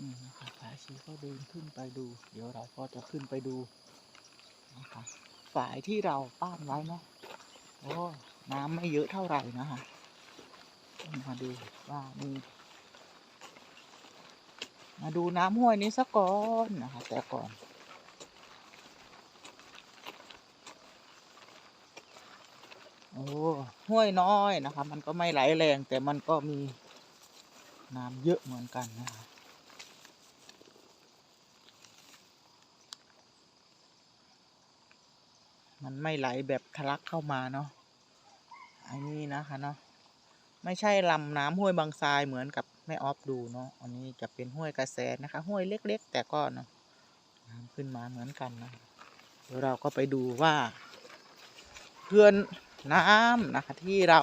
นี่นะครับผาชีก็เดินขึ้นไปดู เดี๋ยวเราก็จะขึ้นไปดูนะครับฝายที่เราป้านไว้เนาะโอ้น้ำไม่เยอะเท่าไหร่นะคะมาดูว่ามีมาดูน้ำห้วยนี้สักก่อนนะคะ แต่ก่อนโอ้ห้วยน้อยนะคะ มันก็ไม่ไหลแรงแต่มันก็มีน้ำเยอะเหมือนกันนะคะ มันไม่ไหลแบบทะลักเข้ามาเนาะอันนี้นะคะเนาะไม่ใช่ลำน้ำห้วยบางทรายเหมือนกับแม่ออฟดูเนาะอันนี้จะเป็นห้วยกระแสนะคะ ห้วยเล็กๆ แต่ก็เนาะน้ำขึ้นมาเหมือนกันนะเดี๋ยวเราก็ไปดูว่าเพื่อนน้ำนะคะที่เรา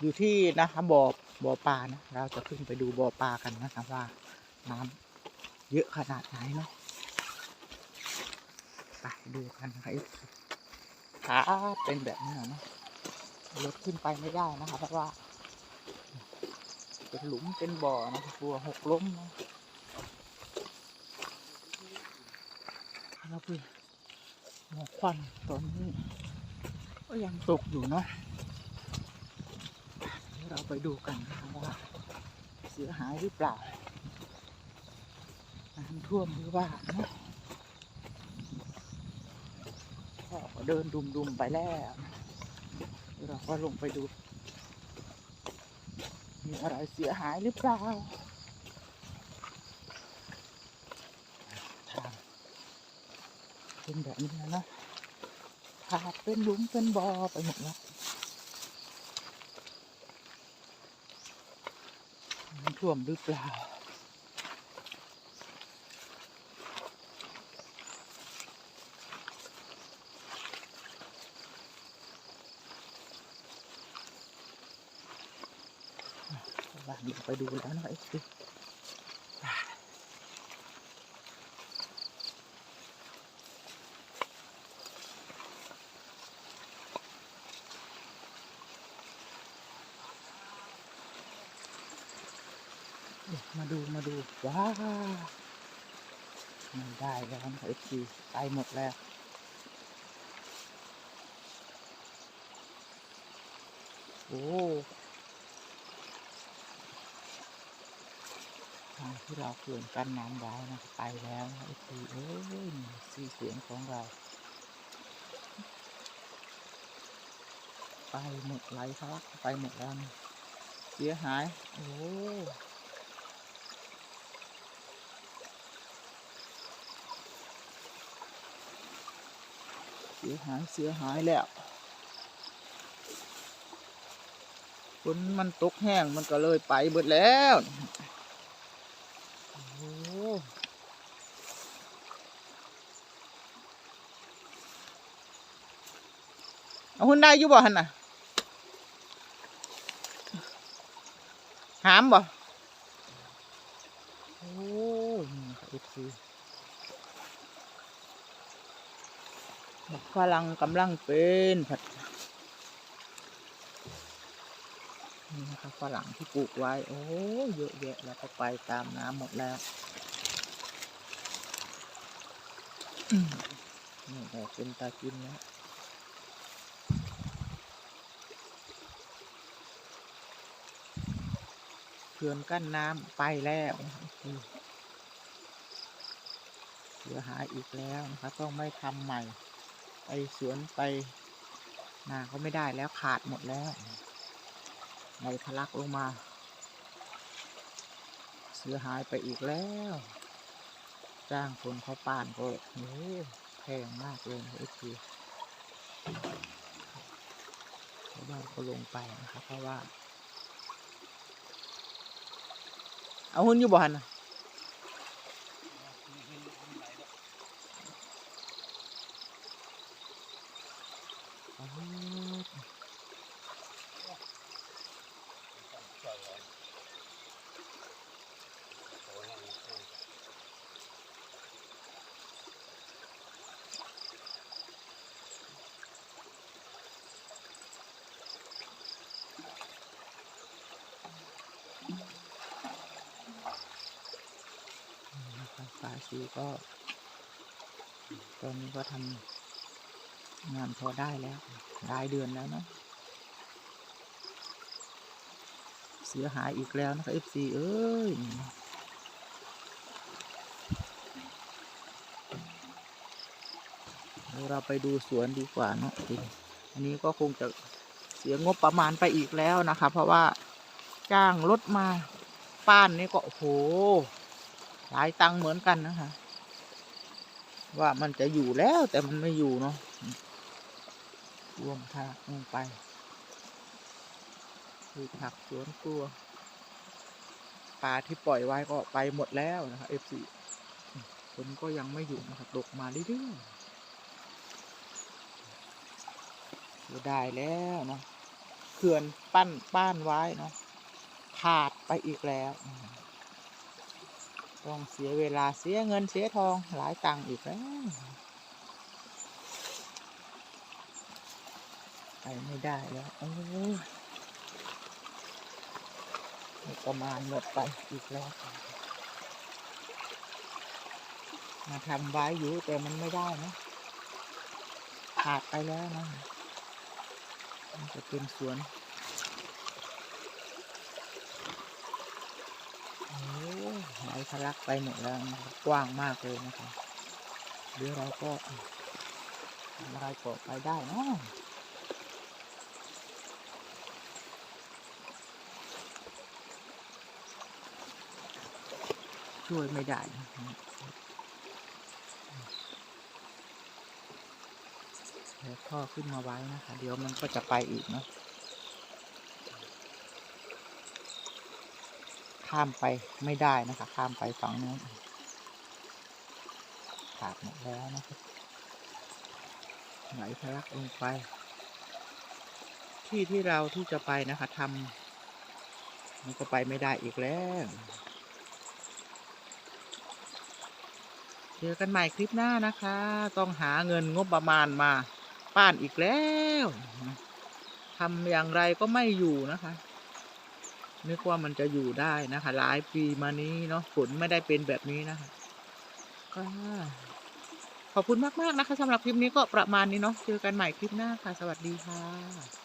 อยู่ที่นะคะบ่อบ่อปลานะเราจะขึ้นไปดูบ่อปลากันนะคะว่าน้ำเยอะขนาดไหนเนาะไปดูกันนะคะ ขาเป็นแบบนี้นะรถขึ้นไปไม่ได้นะคะเพราะว่า เป็นหลุมเป็นบ่อนะคะกลัวหกล้มนะแล้วพี่หมอกควันตอนนี้ก็ยังตกอยู่เนาะเราไปดูกันนะคะว่าเสียหายหรือเปล่าน้ำท่วมหรือว่าเนาะ ก็ เดินดุมๆไปแล้วเราก็ลงไปดู มีอะไรเสียหายหรือเปล่าทางเป็นแบบนี้แล้วนะขาดเป็นหลุมเป็นบ่อไปหมดแล้วท่วมหรือเปล่า เดี๋ยวไปดูแล้วนะเอ็กซ์มาดูมาดูว้าวไม่ได้แล้วนะเอฟซีไปหมดแล้วโอ้ ทางที่เราเขื่อนกันน้ำไว้นะไปแล้วนะไอ้ตีเอ้ยสีเสียงของเรา ไปหมดไหลทะลักไปหมดแล้วนะเสียหาย โอ้เสียหายเสียหายแล้วฝนมันตกแห้งมันก็เลยไปเบิดแล้ว โอ้ เอาหุ่นได้อยู่บ่หันน่ะหามบ่โอ้นี่ค่ะเอฟซีฝรั่งกำลังเป็นผัดนี่นะคะฝรั่งที่ปลูกไว้ โอ้เยอะแยะแล้วก็ไปตามน้ำหมดแล้วอืมนี่แหละเป็นตากินนะ ขื่อนกั้นน้ำไปแล้วเสียหายอีกแล้วนะคะต้องไม่ทำใหม่ ไปสวนไปนาก็ไม่ได้แล้วขาดหมดแล้วไหลทะลักลงมา เสียหายไปอีกแล้ว จ้างคนเขาป่านก็โอ้แพงมากเลยไอ้คือชาวบ้านก็ลงไปนะครับเพราะว่า เอาหุ่นอยู่บ่หันอ๋อ ชีก็ตอนนี้ก็ทำงานพอได้แล้วรายเดือนแล้วเนาะเสียหายอีกแล้วนะคะ FC เอ้ยเดี๋ยวเราไปดูสวนดีกว่าเนาะอันนี้ก็คงจะเสียงบประมาณไปอีกแล้วนะคะ เพราะว่าจ้างรถมาป้านนี่ก็โอ้โห หลายตังเหมือนกันนะคะ ว่ามันจะอยู่แล้วแต่มันไม่อยู่เนาะรวมทางลงไปคือผักสวนครัวปลาที่ปล่อยไว้ก็ไปหมดแล้วนะคะ FC ฝนก็ยังไม่หยุดนะครับตกมาเรื่อยๆเสียดายแล้วเนาะเขื่อนปั้นป้านไว้เนาะขาดไปอีกแล้ว ต้องเสียเวลาเสียเงินเสียทองหลายตังค์อีกแล้วไปไม่ได้แล้วโอ้ประมาณหมดไปอีกแล้ว มาทำไว้อยู่แต่มันไม่ได้นะขาดไปแล้วนะ มันจะเป็นสวนโอ้ ไหลทะลักไปหมดแล้วนะครับกว้างมากเลยนะคะเดี๋ยวเราก็ทำอะไรก็ไปได้เนาะช่วยไม่ได้นะเดี๋ยวพ่อขึ้นมาไว้นะคะ เดี๋ยวมันก็จะไปอีกเนาะ ข้ามไปไม่ได้นะคะ ข้ามไปฝั่งนู้นขาดหมดแล้วนะครับไหลทะลักลงไป ที่ที่เราที่จะไปนะคะทำมันก็ไปไม่ได้อีกแล้วเจอกันใหม่คลิปหน้านะคะ ต้องหาเงินงบประมาณมาป้านอีกแล้วทำอย่างไรก็ไม่อยู่นะคะ นึกว่ามันจะอยู่ได้นะคะ หลายปีมานี้เนาะฝนไม่ได้เป็นแบบนี้นะคะก็ขอบคุณมาก ๆ นะคะสำหรับคลิปนี้ก็ประมาณนี้เนาะเจอกันใหม่คลิปหน้าค่ะ สวัสดีค่ะ